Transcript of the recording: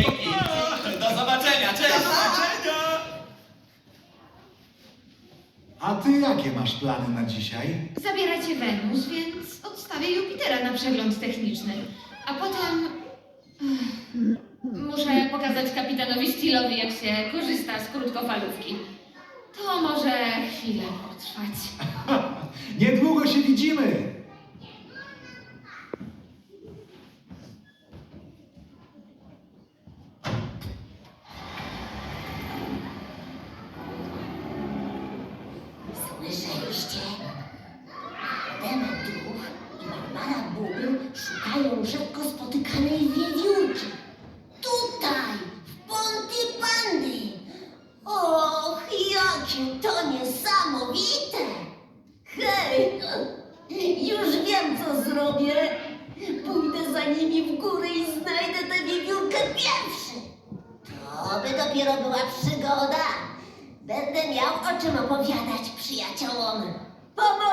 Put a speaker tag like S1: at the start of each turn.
S1: Dzięki. Do zobaczenia, cześć!
S2: Do zobaczenia!
S3: A ty jakie masz plany na dzisiaj?
S4: Zabieracie Wenus, więc odstawię Jupitera na przegląd techniczny. A potem... Ech, Muszę pokazać kapitanowi Steelowi, jak się korzysta z krótkofalówki. To może chwilę potrwać.
S3: Niedługo się widzimy!
S5: Demon Duch i Barbara Bubr szukają rzadko spotykanej wiewiórki. Tutaj, w Ponty Pandy. Och, jakie to niesamowite! Hej, już wiem, co zrobię. Pójdę za nimi w górę i znajdę tę wiewiórkę pierwszy. To by dopiero była przygoda. Będę miał o czym opowiadać przyjaciołom. Pomożecie